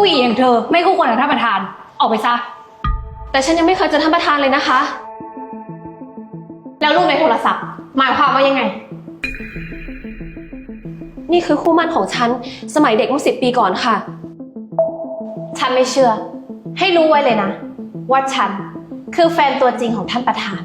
ผู้หญิงอย่างเธอไม่คู่ควรกับท่านประธาน ออกไปซะ แต่ฉันยังไม่เคยเจอท่านประธานเลยนะคะ แล้วรูปในโทรศัพท์ หมายความว่ายังไง นี่คือคู่หมั่นของฉัน สมัยเด็กเมื่อสิบปีก่อนค่ะ ฉันไม่เชื่อ ให้รู้ไว้เลยนะ ว่าฉันคือแฟนตัวจริงของท่านประธาน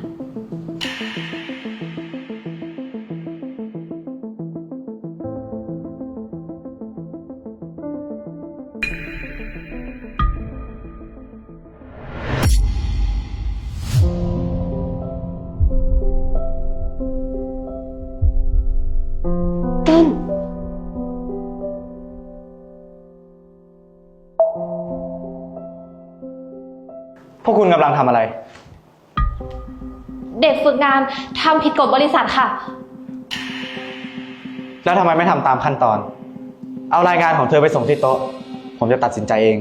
พวกคุณกำลังทำอะไร เด็กฝึกงานทำผิดกฎบริษัทค่ะ แล้วทำไมไม่ทำตามขั้นตอน เอารายงานของเธอไปส่งที่โต๊ะ ผมจะตัดสินใจเอง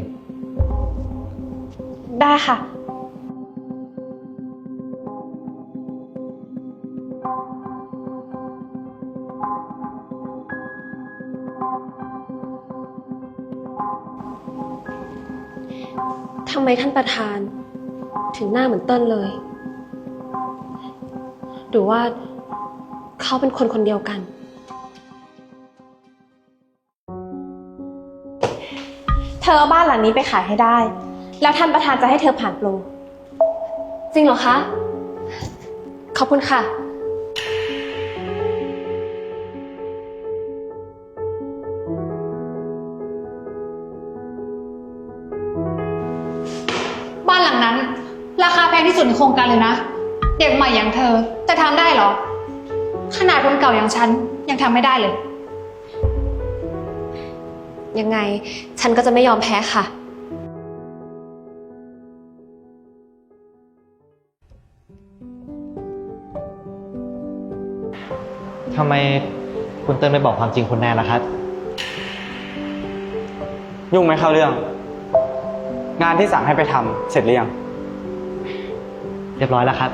ได้ค่ะ ทำไมท่านประธาน ถึงหน้าเหมือนเติ้ลเลย หรือว่าเขาเป็นคนคนเดียวกัน เธอเอาบ้านหลังนี้ไปขายให้ได้ แล้วท่านประธานจะให้เธอผ่านโปรจริงเหรอคะ ขอบคุณค่ะ พงที่สุดในโครงการเลยนะ เด็กใหม่อย่างเธอจะทำได้เหรอ ขนาดคนเก่าอย่างฉันยังทำไม่ได้เลย ยังไง ฉันก็จะไม่ยอมแพ้ค่ะ ทำไมคุณเติ้ลไม่บอกความจริงคุณแนนล่ะครับ ยุ่งไหมเข้าเรื่อง งานที่สั่งให้ไปทำเสร็จหรือยัง เรียบร้อยแล้วครับ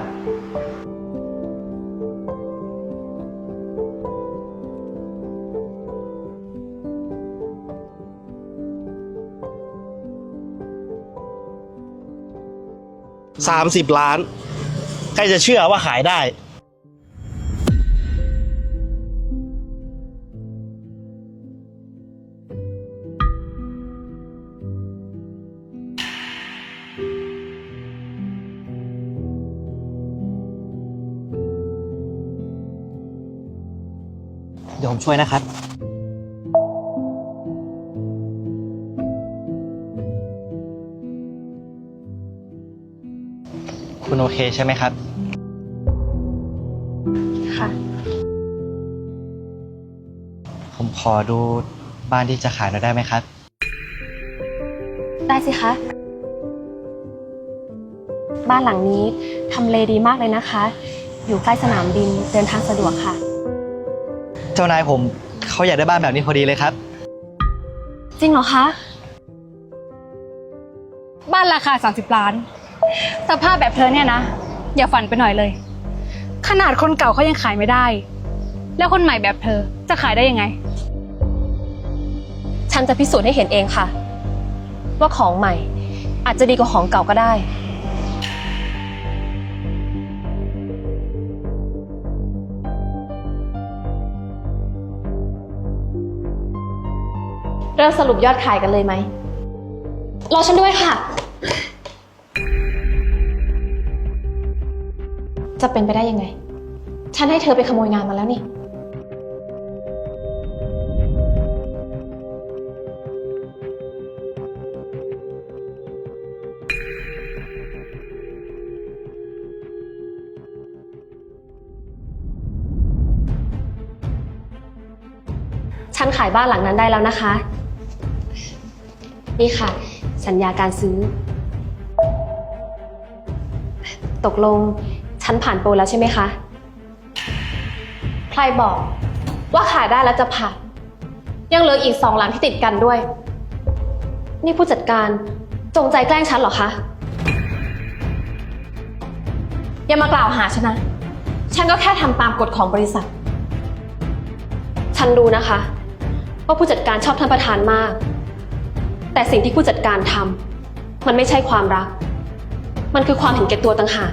สามสิบล้าน ใครจะเชื่อว่าขายได้ เดี๋ยวผมช่วยนะครับ คุณโอเคใช่ไหมครับ ค่ะ ผมขอดูบ้านที่จะขายหน่อยได้ไหมครับ ได้สิคะ บ้านหลังนี้ทำเลดีมากเลยนะคะ อยู่ใกล้สนามบินเดินทางสะดวกค่ะเจ้านายผมเขาอยากได้บ้านแบบนี้พอดีเลยครับ จริงเหรอคะ บ้านราคา 30 ล้าน สภาพแบบเธอเนี่ยนะ อย่าฝันไปหน่อยเลย ขนาดคนเก่าเขายังขายไม่ได้ แล้วคนใหม่แบบเธอจะขายได้ยังไง ฉันจะพิสูจน์ให้เห็นเองค่ะ ว่าของใหม่อาจจะดีกว่าของเก่าก็ได้ เริ่มสรุปยอดขายกันเลยไหม รอฉันด้วยค่ะ จะเป็นไปได้ยังไง ฉันให้เธอไปขโมยงานมาแล้วนี่ ฉันขายบ้านหลังนั้นได้แล้วนะคะ นี่ค่ะ สัญญาการซื้อ ตกลง ฉันผ่านโปรแล้วใช่ไหมคะ ใครบอก ว่าขายได้แล้วจะผ่านยังเหลืออีกสองหลังที่ติดกันด้วย นี่ผู้จัดการจงใจแกล้งฉันเหรอคะ อย่ามากล่าวหาฉันนะ ฉันก็แค่ทำตามกฎของบริษัท ฉันรู้นะคะ ว่าผู้จัดการชอบท่านประธานมาก แต่สิ่งที่ผู้จัดการทำมันไม่ใช่ความรัก มันคือความเห็นแก่ตัวต่างหาก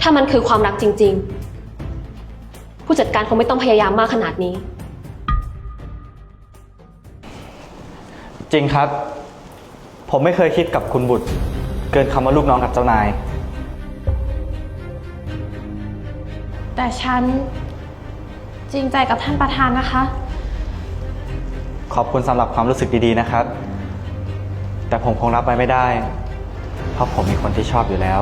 ถ้ามันคือความรักจริง ๆ ผู้จัดการคงไม่ต้องพยายามมากขนาดนี้ จริงครับ ผมไม่เคยคิดกับคุณบุตร เกินคำว่าลูกน้องกับเจ้านาย แต่ฉันจริงใจกับท่านประธานนะคะ ขอบคุณสำหรับความรู้สึกดีๆนะครับ แต่ผมคงรับไว้ไม่ได้ เพราะผมมีคนที่ชอบอยู่แล้ว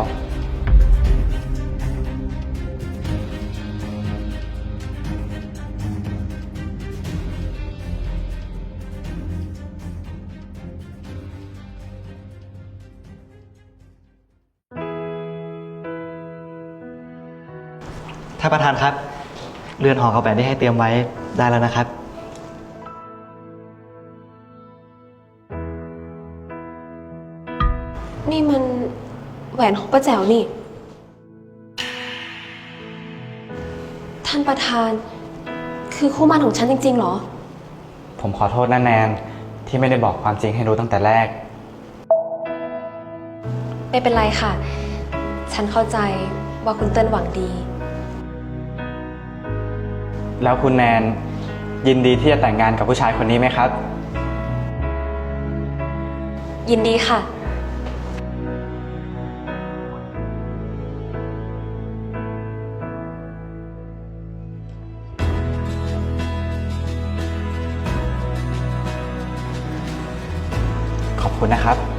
ท่านประธานครับ เรือนหอเขาแบบที่ให้เตรียมไว้ได้แล้วนะครับ นี่มันแหวนของป้าแจ๋วนี่ ท่านประธาน คือคู่หมั่นของฉันจริง ๆ เหรอ ผมขอโทษนะแนนที่ไม่ได้บอกความจริงให้รู้ตั้งแต่แรก ไม่เป็นไรค่ะ ฉันเข้าใจว่าคุณเติ้ลหวังดี แล้วคุณแนนยินดีที่จะแต่งงานกับผู้ชายคนนี้ไหมครับ ยินดีค่ะ คุณนะครับ